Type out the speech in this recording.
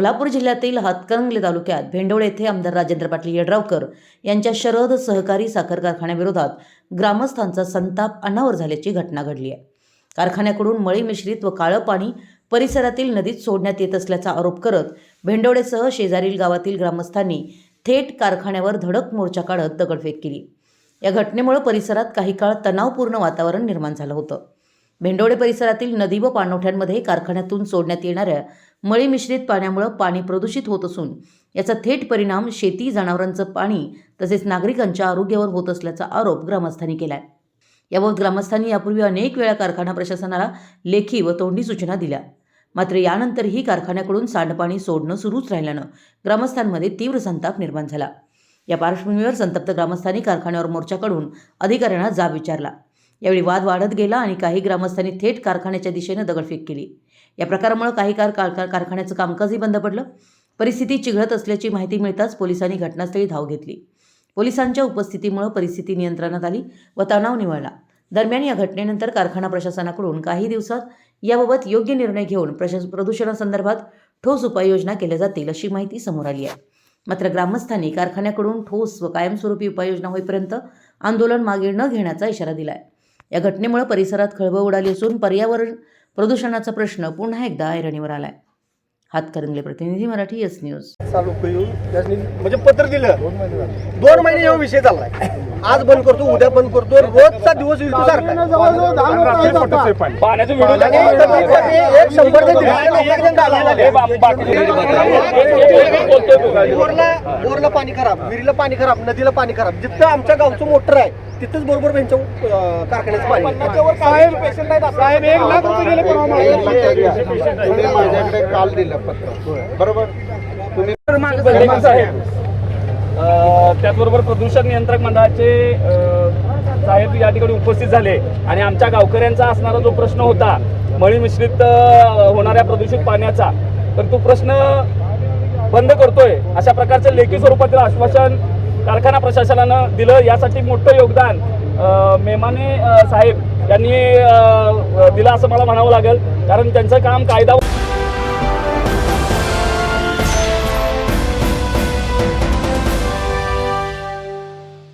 कोल्हापूर जिल्ह्यातील हातकणंगले तालुक्यात भेंडोळे येथे आमदार राजेंद्र पाटील यड्रावकर यांच्या शरद सहकारी साखर कारखान्याविरोधात ग्रामस्थांचा संताप अनावर झाल्याची घटना घडली आहे. कारखान्याकडून मळी मिश्रित व काळं पाणी परिसरातील नदीत सोडण्यात येत असल्याचा आरोप करत भेंडोळेसह शेजारील गावातील ग्रामस्थांनी थेट कारखान्यावर धडक मोर्चा काढत दगडफेक केली. या घटनेमुळे परिसरात काही काळ तणावपूर्ण वातावरण निर्माण झालं होतं. भेंडोळे परिसरातील नदी व पाणवठ्यांमध्ये कारखान्यातून सोडण्यात येणाऱ्या मळी मिश्रित पाण्यामुळे पाणी प्रदूषित होत असून याचा थेट परिणाम शेती जनावरांचं पाणी तसेच नागरिकांच्या आरोग्यावर होत असल्याचा आरोप ग्रामस्थांनी केला आहे याबाबत ग्रामस्थांनी यापूर्वी अनेक वेळा कारखाना प्रशासनाला लेखी व तोंडी सूचना दिल्या. मात्र यानंतरही कारखान्याकडून सांडपाणी सोडणं सुरूच राहिल्यानं ग्रामस्थांमध्ये तीव्र संताप निर्माण झाला. या पार्श्वभूमीवर संतप्त ग्रामस्थांनी कारखान्यावर मोर्चा काढून अधिकाऱ्यांना जाब विचारला. यावेळी वाद वाढत गेला आणि काही ग्रामस्थांनी थेट कारखान्याच्या दिशेनं दगडफेक केली. या प्रकारामुळे काही कार कारखान्याचं कामकाजही बंद पडलं. परिस्थिती चिघळत असल्याची माहिती मिळताच पोलिसांनी घटनास्थळी धाव घेतली. पोलिसांच्या उपस्थितीमुळे परिस्थिती नियंत्रणात आली व तणाव निवळला. दरम्यान या घटनेनंतर कारखाना प्रशासनाकडून काही दिवसात याबाबत योग्य निर्णय घेऊन प्रशास प्रदूषणासंदर्भात ठोस उपाययोजना केल्या जातील अशी माहिती समोर आली आहे. मात्र ग्रामस्थांनी कारखान्याकडून ठोस व कायमस्वरूपी उपाययोजना होईपर्यंत आंदोलन मागे न घेण्याचा इशारा दिला आहे या घटनेमुळे परिसरात खळबळ उडाली असून पर्यावरण प्रदूषणाचा प्रश्न पुन्हा एकदा ऐरणीवर आलाय. हातकरंगले प्रतिनिधी मराठी एस न्यूज. चालू त्यासनी म्हणजे पत्र दिलं. दोन महिने येऊन विषय चाललाय आज बंद करतो उद्या बंद करतो रोजचा दिवस येईल तो सारखा. पाण्याचं व्हिडिओ आणि एक शंभर ते दीडशे लोकांचे गाळे झाले. बोरला बोरला पाणी खराब विहिरीला पाणी खराब नदीला पाणी खराब. जिथं आमच्या गावचं मोटर आहे तिथंच बरोबर त्यांच्या कारखान्याचं पाणी. साहेब एक लाख रुपये गेले परवा मागे. तुम्ही माझ्याकडे काल दिलं पत्र. बरोबर? अं, त्याचबरोबर प्रदूषण नियंत्रक मंडळाचे साहेब या ठिकाणी उपस्थित झाले. आणि आमच्या गावकऱ्यांचा असणारा जो प्रश्न होता मळी मिश्रित होणाऱ्या प्रदूषित पाण्याचा तर तो प्रश्न बंद करतोय. अशा प्रकारचं लेखी स्वरूपातील आश्वासन कारखाना प्रशासनानं दिलं. यासाठी मोठं योगदान मेमाने साहेब यांनी दिलं असं मला म्हणावं लागेल. कारण त्यांचं काम कायदा